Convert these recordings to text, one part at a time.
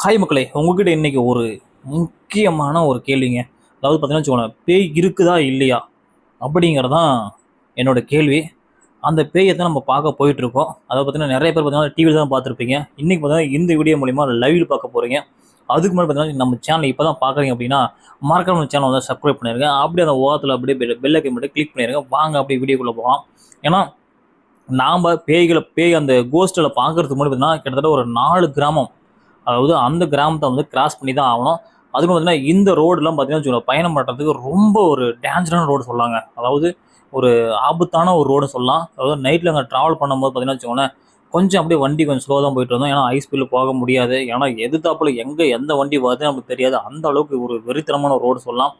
Hi மக்களே உங்ககிட்ட இன்னைக்கு ஒரு முக்கியமான ஒரு கேள்விங்க. அதாவது பார்த்தீங்கன்னா வச்சுக்கோங்களேன் பேய் இருக்குதா இல்லையா அப்படிங்கிறதான் என்னோட கேள்வி. அந்த பேயை தான் நம்ம பார்க்க போயிட்டுருக்கோம். அதை அதாவது பார்த்தீங்கன்னா நிறைய பேர் பார்த்தீங்கன்னா டிவியில் தான் பார்த்துருப்பீங்க. இன்னைக்கு பார்த்தீங்கன்னா இந்த வீடியோ மூலிமா லைவில் பார்க்க போகிறீங்க அதுக்கு முன்னாடி பார்த்தீங்கன்னா நம்ம சேனல் இப்போ தான் பார்க்குறீங்க அப்படின்னா மறக்காம சேனல் வந்து சப்ஸ்கிரைப் பண்ணிருங்க. அப்படியே அந்த ஓரத்தில் அப்படியே பெல் பெல்லைக்கை மட்டும் கிளிக் பண்ணிருங்க. வாங்க அப்படியே வீடியோக்குள்ளே போகலாம். ஏன்னா நாம் பேய்களை பேய் அந்த கோஸ்ட்டில் பார்க்கறதுக்கு முன்னாடி பார்த்தீங்கன்னா கிட்டத்தட்ட ஒரு நாலு கிராமம் அதாவது அந்த கிராமத்தை வந்து கிராஸ் பண்ணி தான் ஆகணும். அதுக்கு பார்த்தீங்கன்னா இந்த ரோடெலாம் பார்த்தீங்கன்னா வச்சுக்கோங்களேன், பயணம் பண்ணுறதுக்கு ரொம்ப ஒரு டேஞ்சரான ரோடு சொல்லாங்க. அதாவது ஒரு ஆபத்தான ஒரு ரோடு சொல்லலாம். அதாவது நைட்டில் அங்கே ட்ராவல் பண்ணும்போது பார்த்தீங்கன்னா வச்சுக்கோங்களேன் கொஞ்சம் அப்படியே வண்டி கொஞ்சம் ஸ்லோ தான் போயிட்டு இருந்தோம் ஏன்னா ஹை ஸ்பீடில் போக முடியாது. ஏன்னா எதிர்த்தாப்புல எங்கே எந்த வண்டி வருதுன்னு நமக்கு தெரியாது. அந்த அளவுக்கு ஒரு வெறித்தனமான ஒரு ரோடு சொல்லலாம்.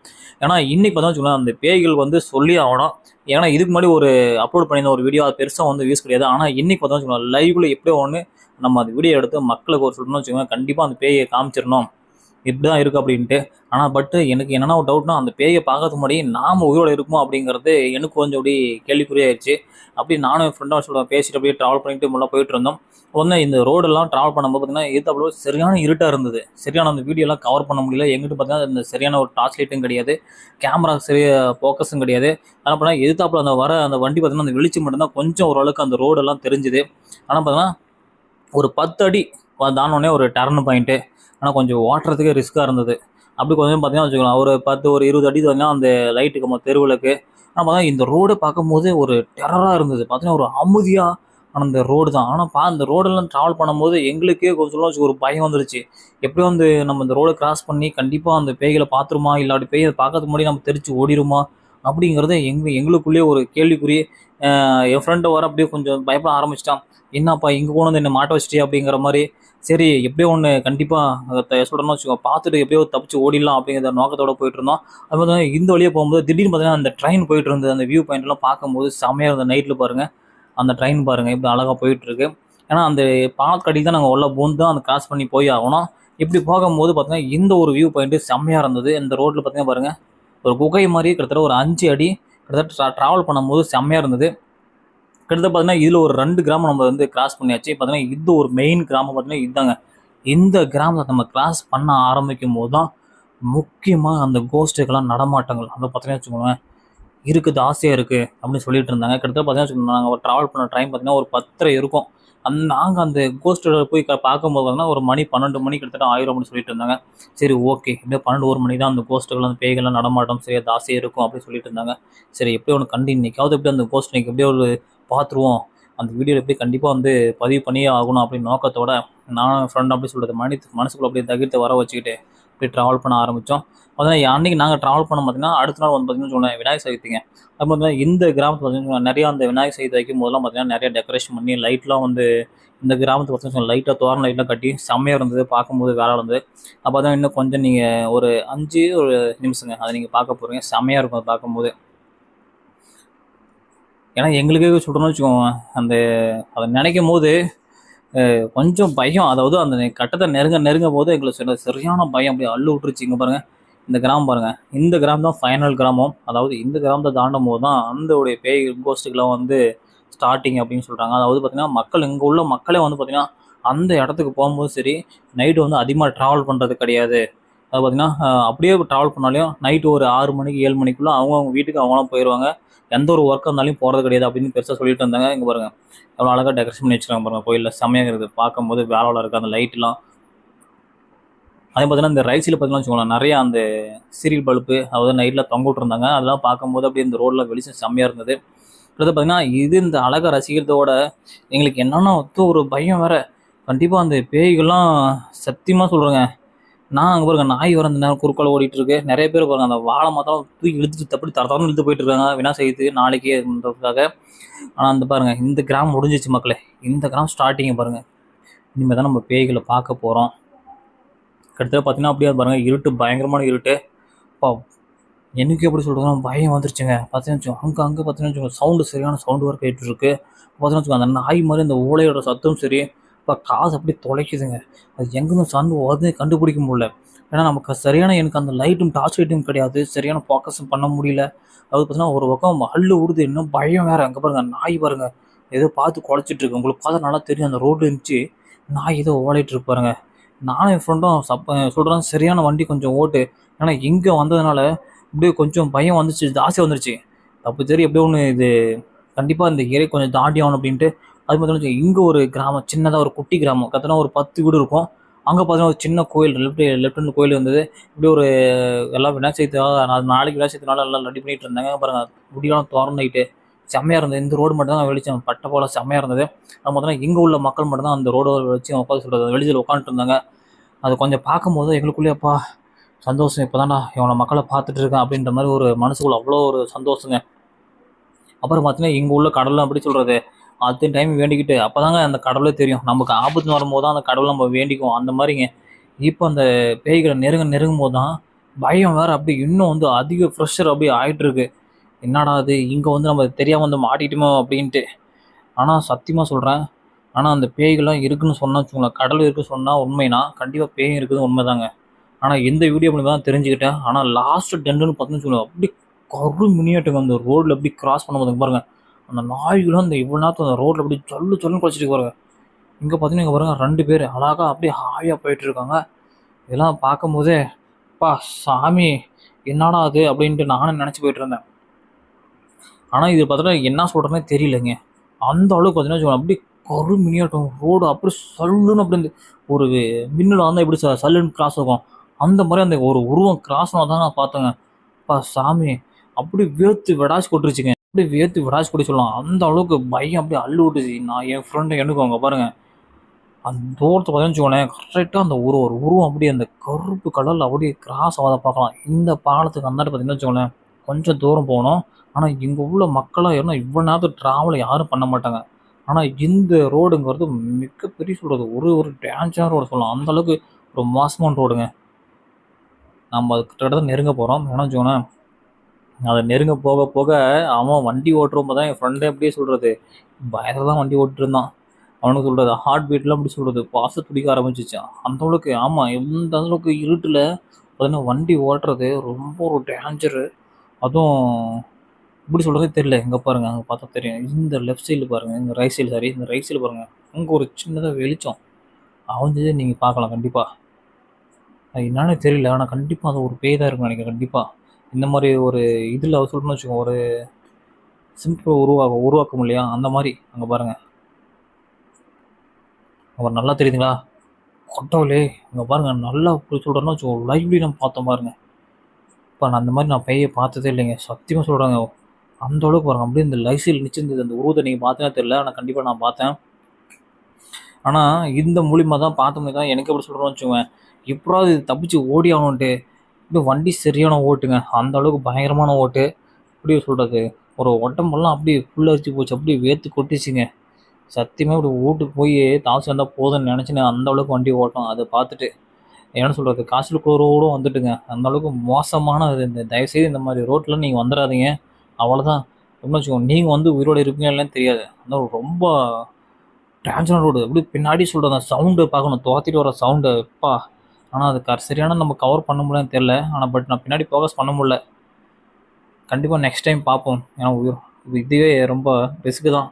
ஏன்னா இன்னைக்கு பார்த்தா வச்சுக்கோங்களேன் அந்த பேய்கள் வந்து சொல்லி ஆகணும். ஏன்னா இதுக்கு முன்னாடி ஒரு அப்லோட் பண்ணியிருந்த ஒரு வீடியோ அது பெருசாக வந்து யூஸ் கிடையாது. ஆனால் இன்னைக்கு பார்த்தா வச்சுக்கோங்களேன் லைவ்ல எப்படியோ ஒன்று நம்ம அந்த வீடியோ எடுத்து மக்களுக்கு ஒரு சொல்லணும்னு வச்சுக்கோங்க கண்டிப்பாக அந்த பேயை காமிச்சிடணும். இப்படி தான் இருக்குது அப்படின்ட்டு. ஆனால் பட்டு எனக்கு என்னென்ன ஒரு டவுட்னா அந்த பேயை பார்க்கறதுக்கு முன்னாடி நாம் உயிரோட இருக்குமோ அப்படிங்கிறது எனக்கு கொஞ்சம் அப்படி கேள்விக்குறியாயிருச்சு. அப்படி நானும் என் ஃப்ரெண்டாக சொல்லுவேன் பேசிட்டு அப்படியே ட்ராவல் பண்ணிட்டு முன்னே போயிட்டு இருந்தோம். ஒன்று இந்த ரோடெல்லாம் ட்ராவல் பண்ணும்போது பார்த்தீங்கன்னா எதிர்த்தாப்புல சரியான இருட்டாக இருந்தது. சரியான அந்த வீடியோலாம் கவர் பண்ண முடியல. எங்கிட்ட பார்த்தீங்கன்னா இந்த சரியான ஒரு டார்ச் லைட்டும் கிடையாது. கேமரா சரியாக ஃபோக்கஸும் கிடையாது. ஆனால் பார்த்தீங்கன்னா எதிர்த்தாப்புல அந்த வர அந்த வண்டி பார்த்தீங்கன்னா அந்த வெளிச்சம் மட்டும்தான் கொஞ்சம் ஓரளவுக்கு அந்த ரோடெல்லாம் தெரிஞ்சுது. ஆனால் பார்த்தீங்கன்னா ஒரு பத்து அடி தானோடனே ஒரு டர்ன் பாயிண்ட்டு ஆனால் கொஞ்சம் ஓட்டுறதுக்கே ரிஸ்க்காக இருந்தது. அப்படி கொஞ்சம் பார்த்தீங்கன்னா வச்சுக்கலாம் ஒரு பத்து ஒரு இருபது அடி தான் அந்த லைட்டுக்கு நம்ம தெருவிளக்கு. ஆனால் பார்த்தா இந்த ரோடை பார்க்கும்போது ஒரு டெரராக இருந்தது. பார்த்தீங்கன்னா ஒரு அமைதியாக ஆனால் ரோடு தான். ஆனால் பா அந்த ரோடெல்லாம் ட்ராவல் பண்ணும்போது எங்களுக்கே கொஞ்சம் ஒரு பயம் வந்துருச்சு. எப்படியும் வந்து நம்ம இந்த ரோடை கிராஸ் பண்ணி கண்டிப்பாக அந்த பேய்களை பார்த்துருமா? இல்லாட்டி பேயை பார்க்கறதுக்கு முன்னாடி நம்ம தெரிச்சு ஓடிடுமா அப்படிங்கிறது எங்க எங்களுக்குள்ளேயே ஒரு கேள்விக்குரிய என் ஃப்ரெண்டை வர அப்படியே கொஞ்சம் பயப்பட ஆரம்பிச்சிட்டான். என்னப்பா இங்கே கொண்டு வந்து என்னை மாட்ட வச்சிட்டியா? அப்படிங்கிற மாதிரி. சரி எப்படியோ ஒன்று கண்டிப்பாக சொல்லணும்னு வச்சுக்கோ பார்த்துட்டு எப்படியோ தப்பிச்சு ஓடிடலாம் அப்படிங்கிற நோக்கத்தோட போயிட்டு இருந்தோம். அது மாதிரி இந்த வழியாக போகும்போது திடீர்னு பார்த்தீங்கன்னா அந்த ட்ரெயின் போயிட்டு இருந்தது. அந்த வியூ பாயிண்ட்லாம் பார்க்கும்போது செம்மையாக இருந்த நைட்டில் பாருங்கள் அந்த ட்ரெயின் பாருங்கள் எப்படி அழகாக போயிட்டுருக்கு ஏன்னா அந்த பாலக்கடியில் தான் நாங்கள் உள்ள பூந்து தான் அந்த கிராஸ் பண்ணி போய் ஆகணும். இப்படி போகும்போது பார்த்தீங்கன்னா இந்த ஒரு வியூ பாயிண்ட்டு செம்மையாக இருந்தது. இந்த ரோட்டில் பார்த்தீங்கன்னா பாருங்கள் ஒரு குகை மாதிரி கிட்டத்தட்ட ஒரு அஞ்சு அடி கிட்டத்தட்ட ட்ராவல் பண்ணும்போது செம்மையாக இருந்தது. கிட்டத்தட்ட பார்த்தீங்கன்னா இதில் ஒரு ரெண்டு கிராமம் நம்ம வந்து கிராஸ் பண்ணியாச்சு. பார்த்தீங்கன்னா இது ஒரு மெயின் கிராமம் பார்த்தீங்கன்னா இதுதாங்க. இந்த கிராமத்தை நம்ம கிராஸ் பண்ண ஆரம்பிக்கும் போது தான் முக்கியமாக அந்த கோஸ்ட்டுக்கெல்லாம் நடமாட்டங்கள். அதை பார்த்தீங்கன்னா வச்சுக்கோங்களேன் இருக்குது ஆசையாக இருக்குது அப்படின்னு சொல்லிட்டு இருந்தாங்க. கிட்டத்தட்ட பார்த்தீங்கன்னா வச்சுக்கோங்க நாங்கள் ட்ராவல் பண்ண டைம் பார்த்தீங்கன்னா ஒரு பத்தரை இருக்கும். அந்த நாங்கள் அந்த கோஸ்ட்டோட போய் க- பார்க்கும்போது பார்த்தீங்கன்னா ஒரு மணி பன்னெண்டு மணி கிட்டத்தட்ட ஆயிரம் அப்படின்னு சொல்லிட்டு இருந்தாங்க. சரி ஓகே எப்படியோ பன்னெண்டு ஒரு மணி தான் அந்த கோஸ்ட்டுகள் அந்த பேய்கள்லாம் நடமாட்டம். சரி தாசையாக இருக்கும் அப்படின்னு சொல்லிட்டு இருந்தாங்க. சரி எப்படியோ ஒன்று கண்டு இன்னைக்காவது எப்படி அந்த கோஸ்ட் இன்னைக்கு எப்படியோ ஒரு பார்த்துருவோம் அந்த வீடியோவில் எப்படி கண்டிப்பாக வந்து பதிவு பண்ணியே ஆகணும் அப்படின்னு நோக்கத்தோட நானும் ஃப்ரெண்ட் அப்படி சொல்கிறது மனி மனசுக்குள்ள அப்படியே தகிர்த்து வர வச்சுக்கிட்டு போய் ட்ராவல் பண்ண ஆரம்பித்தோம் பார்த்தீங்கன்னா அன்றைக்கி நாங்கள் ட்ராவல் பண்ண பார்த்தீங்கன்னா அடுத்த நாள் வந்து பார்த்தீங்கன்னா சொன்னேன் விநாயகர் சதுர்த்திங்க அது பார்த்தீங்கன்னா இந்த கிராமத்தில் பார்த்தீங்கன்னா நிறையா அந்த விநாயகர் சதுர்த்தி வைக்கும் போதெல்லாம் பார்த்தீங்கன்னா நிறைய டெக்கரேஷன் பண்ணி லைட்லாம் வந்து இந்த கிராமத்தில் பார்த்தீங்கன்னா லைட்டாக தோரண லைட்லாம் கட்டி செம்மையாக இருந்தது பார்க்கும்போது வேலை இருந்தது. அப்போ தான் இன்னும் கொஞ்சம் நீங்கள் ஒரு அஞ்சு ஒரு நிமிஷங்க அதை நீங்கள் பார்க்க போகிறீங்க செம்மையாக இருக்கும் அதை பார்க்கும்போது. ஏன்னா எங்களுக்கே சொல்கிறோன்னு வச்சுக்கோங்க அந்த அதை நினைக்கும் போது கொஞ்சம் பயம். அதாவது அந்த கட்டத்தை நெருங்க நெருங்கும் போது எங்களுக்கு சில சரியான பயம். அப்படியே அள்ளு விட்டுருச்சு இங்கே பாருங்கள் இந்த கிராமம் பாருங்கள் இந்த கிராமம் தான் ஃபைனல் கிராமம். அதாவது இந்த கிராமத்தை தாண்டும் போது தான் அந்த உடைய பேய் கோஸ்ட்டுக்கெல்லாம் வந்து ஸ்டார்டிங் அப்படின்னு சொல்கிறாங்க அதாவது பார்த்திங்கன்னா மக்கள் இங்கே உள்ள மக்களே வந்து பார்த்திங்கன்னா அந்த இடத்துக்கு போகும்போது சரி நைட்டு வந்து அதிகமாக ட்ராவல் பண்ணுறது கிடையாது. அது பார்த்திங்கன்னா அப்படியே ட்ராவல் பண்ணாலையும் நைட்டு ஒரு ஆறு மணிக்கு ஏழு மணிக்குள்ளே அவங்கவுங்க வீட்டுக்கு அவங்களாம் போயிடுவாங்க எந்த ஒரு ஒர்க்காக இருந்தாலும் போகிறது கிடையாது அப்படின்னு பெருசாக சொல்லிட்டு இருந்தாங்க. இங்கே பாருங்கள் எவ்வளோ அழகாக டெக்கரேஷன் பண்ணி வச்சுருக்காங்க பாருங்கள் கோயிலில் செம்மையாக இருக்குது. பார்க்கும்போது வேலையில் இருக்குது அந்த லைட்லாம் அதே பார்த்தீங்கன்னா இந்த ரைஸில் பார்த்தீங்கன்னா வச்சுக்கோங்களேன் நிறைய அந்த சீரியல் பல்ப்பு அதாவது நைட்டில் தொங்க விட்டுருந்தாங்க. அதெல்லாம் பார்க்கும்போது அப்படியே இந்த ரோட்டில் வெளிச்சம் செம்மையாக இருந்தது. அடுத்து பார்த்தீங்கன்னா இது இந்த அழகை ரசிக்கிறதோட எங்களுக்கு என்னென்னா ஒத்து ஒரு பயம் வேறு. கண்டிப்பாக அந்த பேய்கள்லாம் சத்தியமாக சொல்கிறேங்க நான் அங்கே பாருங்க நாய் வர அந்த நேரம் குறுக்கால் ஓடிட்டு இருக்கு நிறைய பேர் பாருங்க அந்த வாழை மாத்திரம் தூக்கி இழுத்துட்டு தப்படி தர இழுத்து போயிட்டு இருக்காங்க. வினா செய்து நாளைக்கே இருந்ததுக்காக ஆனால் அந்த பாருங்க இந்த கிராம் முடிஞ்சிச்சு மக்களே. இந்த கிராம் ஸ்டார்டிங்கை பாருங்க. இனிமேல் தான் நம்ம பேய்களை பார்க்க போகிறோம் கிட்டத்தட்ட பார்த்தீங்கன்னா அப்படியே பாருங்க இருட்டு பயங்கரமான இருட்டு. அப்பா எனக்கு எப்படி சொல்கிறதுனா பயம் வந்துருச்சுங்க. பார்த்தீங்கன்னா வச்சுக்கோங்க அங்கே அங்கே பார்த்தீங்கன்னா வச்சுக்கோங்க சவுண்டு சரியான சவுண்டு வர கேட்டுருக்கு பார்த்தீங்கன்னா வச்சுக்கோங்க அந்த நாய் மாதிரி அந்த ஓலையோட சத்தம் சரி இப்போ காசு அப்படியே தொலைக்குதுங்க. அது எங்கேருந்து சந்து வருது கண்டுபிடிக்க முடியல. ஏன்னா நமக்கு சரியான எனக்கு அந்த லைட்டும் டார்ச் லைட்டும் கிடையாது. சரியான ஃபோக்கஸும் பண்ண முடியல. அது பார்த்தீங்கன்னா ஒரு பக்கம் அள்ளு விடுது இன்னும் பயம் வேறு. அங்கே பாருங்கள் நாய் பாருங்க. ஏதோ பார்த்து குழச்சிட்டு இருக்கு. உங்களுக்கு பார்த்தா நல்லா தெரியும். அந்த ரோடு இருந்துச்சு நாய் ஏதோ ஓடிட்டு இருப்பாருங்க நானும் என் ஃப்ரெண்டும் சப் சொல்கிறேன் சரியான வண்டி கொஞ்சம் ஓட்டு. ஏன்னா இங்கே வந்ததுனால இப்படியே கொஞ்சம் பயம் வந்துச்சு. ஜாஸ்தி வந்துருச்சு. தப்பு சரி எப்படியோ ஒன்று இது கண்டிப்பாக இந்த ஏரியை கொஞ்சம் தாண்டி ஆகணும் அப்படின்ட்டு அது மட்டும் இங்கே ஒரு கிராமம் சின்னதாக ஒரு குட்டி கிராமம். கத்தனா ஒரு பத்து வீடு இருக்கும். அங்கே பார்த்தீங்கன்னா ஒரு சின்ன கோயில் லெஃப்ட் லெஃப்ட் கோயில் இருந்தது இப்படி ஒரு எல்லாம் விநாயகர் சதுர்த்தி நான் நாளைக்கு விநாயகர் சதுர்த்தினால எல்லாம் ரெடி பண்ணிட்டு இருந்தாங்க. பாருங்க முடியெல்லாம் திறந்துக்கிட்டு செம்மையாக இருந்தது. இந்த ரோடு மட்டும் தான் வெளிச்சம் பட்டை போல செம்மையாக இருந்தது. அது பார்த்தோன்னா இங்கே உள்ள மக்கள் மட்டும் தான் அந்த ரோடு வச்சு உட்காந்து சொல்கிறது வெளிச்சல் உட்காந்துட்டு இருந்தாங்க. அது கொஞ்சம் பார்க்கும்போது எங்களுக்குள்ளேயப்பா சந்தோஷம். இப்போ தான்டா இவனை மக்களை பார்த்துட்டு இருக்கேன் அப்படின்ற மாதிரி ஒரு மனசுக்குள்ள அவ்வளோ ஒரு சந்தோஷங்க. அப்புறம் பார்த்தீங்கன்னா இங்கே உள்ள கடலாம் எப்படி சொல்கிறது அத்தனை டைம் வேண்டிக்கிட்டு அப்போ தாங்க அந்த கடவுளே தெரியும். நமக்கு ஆபத்து வரும்போது தான் அந்த கடவுளை நம்ம வேண்டிக்குவோம். அந்த மாதிரிங்க. இப்போ அந்த பேய்களை நெருங்க நெருங்கும் போது தான் பயம் வேறு அப்படி இன்னும் வந்து அதிக ப்ரெஷர் அப்படியே ஆகிட்டுருக்கு என்னடா அது இங்கே வந்து நம்ம தெரியாமல் வந்து மாட்டிட்டோமோ அப்படின்ட்டு. ஆனால் சத்தியமாக சொல்கிறேன் ஆனால் அந்த பேய்கள்லாம் இருக்குன்னு சொன்னால் வச்சுக்கோங்களேன். கடல் இருக்குன்னு சொன்னால் உண்மைனா கண்டிப்பாக பேய் இருக்குது உண்மைதாங்க. ஆனால் எந்த வீடியோ மூலிமா தான் தெரிஞ்சுக்கிட்டேன். ஆனால் லாஸ்ட்டு டெண்டுன்னு பார்த்தோன்னு வச்சுக்கோங்களேன். அப்படி கரு மினியாட்டுங்க அந்த ரோட்டில் அப்படி கிராஸ் பண்ணும்போது பாருங்கள் அந்த நாய்களும் அந்த இவ்வளோ நேரத்தில் அந்த ரோட்டில் அப்படி சொல்லு சொல்லுன்னு குறைச்சிட்டு பாருங்க. இங்கே பார்த்தீங்கன்னா இங்கே பாருங்க ரெண்டு பேர் அழகாக அப்படியே ஹாயாக போயிட்டு இருக்காங்க. இதெல்லாம் பார்க்கும்போதே பா சாமி என்னடா அது? அப்படின்ட்டு நானும் நினச்சி போயிட்டு இருந்தேன். ஆனால் இது பார்த்தா என்ன சொல்கிறேன்னே தெரியலங்க. அந்த அளவுக்கு பார்த்தீங்கன்னா வச்சுக்கோங்களேன், அப்படியே கரு மினியாட்டம் ரோடு அப்படி சல்லுன்னு அப்படி இந்த ஒரு மின்னலாக வந்தால் எப்படி சல்லுன்னு கிராஸ் ஆகும். அந்த மாதிரி அந்த ஒரு உருவம் கிராஸ் தான் நான் பார்த்தேங்க. அப்பா சாமி அப்படி வேர்த்து விடாச்சு கொட்டுருச்சுங்க அப்படி வியர்த்து விடாச்சு கொட்டி சொல்லலாம். அந்த அளவுக்கு பயம் அப்படியே அள்ளு விட்டுச்சு. நான் என் ஃப்ரெண்டு எனக்கு அவங்க பாருங்கள் அந்த தூரத்தை பார்த்தீங்கன்னு கரெக்டாக அந்த ஒரு ஒரு உருவம் அப்படியே அந்த கருப்பு கடலில் அப்படியே கிராஸ் ஆகாத பார்க்கலாம். இந்த பாலத்துக்கு அந்தாட்டு பார்த்தீங்கன்னு வச்சுக்கோங்களேன் கொஞ்சம் தூரம் போகணும். ஆனால் இங்கே உள்ள மக்களாக ஏன்னா இவ்வளோ நேரத்துக்கு ட்ராவல் யாரும் பண்ண மாட்டாங்க. ஆனால் இந்த ரோடுங்கிறது மிகப்பெரிய சொல்கிறது ஒரு ஒரு டேஞ்சான ரோடு சொல்லலாம். அந்த அளவுக்கு ஒரு மோசமான ரோடுங்க நம்ம அது கிட்டத்தட்ட நெருங்க போகிறோம் ஏன்னா வச்சுக்கோங்களேன் அதை நெருங்க போக போக அவன் வண்டி ஓட்டுறப்ப தான் என் ஃப்ரெண்டே அப்படியே சொல்கிறது பயத்தில் தான் வண்டி ஓட்டுருந்தான் அவனுக்கு சொல்கிறது ஹார்ட் பீட்லாம் அப்படி சொல்கிறது பாச துடிக்க ஆரம்பிச்சிச்சு. அந்த அளவுக்கு ஆமாம் எந்த அளவுக்கு இருட்டில் பார்த்தீங்கன்னா வண்டி ஓட்டுறது ரொம்ப ஒரு டேஞ்சரு அதுவும் இப்படி சொல்கிறதே தெரியல இங்கே பாருங்கள் அங்கே பார்த்தா தெரியும். இந்த லெஃப்ட் சைடில் பாருங்கள் இந்த ரைட் சைடு சாரி இந்த ரைட் சைடு பாருங்கள் அங்கே ஒரு சின்னதாக வெளிச்சம். அவஞ்சதே நீங்கள் பார்க்கலாம் கண்டிப்பாக அது என்னன்னு தெரியல ஆனால் கண்டிப்பாக அது ஒரு பேய் தான் இருக்கும் நினைக்கிறேன் கண்டிப்பாக இந்த மாதிரி ஒரு இதில் சொல்லணும்னு வச்சுக்கோங்க ஒரு சிம்பிள் உருவாக உருவாக்கும் இல்லையா? அந்த மாதிரி அங்கே பாருங்கள் அவர் நல்லா தெரியுதுங்களா? கொட்டவலே இங்கே பாருங்கள் நல்லா இப்படி சொல்கிறேன்னு வச்சுக்கோ லைவ்லி நம்ம பார்த்தோம் பாருங்க. இப்போ நான் அந்த மாதிரி நான் பையை பார்த்ததே இல்லைங்க. சத்தியமாக சொல்கிறாங்க அந்த அளவுக்கு பாருங்க அப்படியே இந்த லைசில் நிச்சிருந்தது. அந்த உருவத்தை நீங்கள் பார்த்தேன்னா தெரியல ஆனால் கண்டிப்பாக நான் பார்த்தேன். ஆனால் இந்த மூலிமா தான் பார்த்தோம்னே தான் எனக்கு எப்படி சொல்கிறோன்னு வச்சுக்கோங்க. எப்படாவது இது தப்பிச்சு ஓடி ஆகணுன்ட்டு இப்படி வண்டி சரியான ஓட்டுங்க. அந்த அளவுக்கு பயங்கரமான ஓட்டு. எப்படி சொல்கிறது ஒரு உடம்பெல்லாம் அப்படியே புல்லரிச்சு போச்சு. அப்படியே வேர்த்து கொட்டிச்சுங்க. சத்தியமாக இப்படி வீட்டுக்கு போய் தாமசம் வந்தால் போதும்னு நினச்சின்னு அந்த அளவுக்கு வண்டி ஓட்டம் அதை பார்த்துட்டு என்ன சொல்கிறது காய்ச்சல் குளிரோடு வந்துட்டுங்க. அந்த அளவுக்கு மோசமான இந்த தயவுசெய்து இந்த மாதிரி ரோட்டில் நீங்கள் வந்துடாதீங்க அவ்வளோதான் என்ன வச்சுக்கோங்க. நீங்கள் வந்து உயிரோடு இருப்பீங்க இல்லைன்னு தெரியாது. அந்த ரொம்ப டேஞ்சரான ரோடு. அப்படி பின்னாடி சொல்கிற சவுண்டு பார்க்கணும். துவத்திட்டு வர சவுண்டு எப்பா ஆனால் அது கர் சரியான நம்ம கவர் பண்ண முடியலன்னு தெரில ஆனால் பட் நான் பின்னாடி ஃபோக்கஸ் பண்ண முடில கண்டிப்பாக நெக்ஸ்ட் டைம் பார்ப்போம். ஏன்னா இதுவே ரொம்ப ரிஸ்க்கு தான்.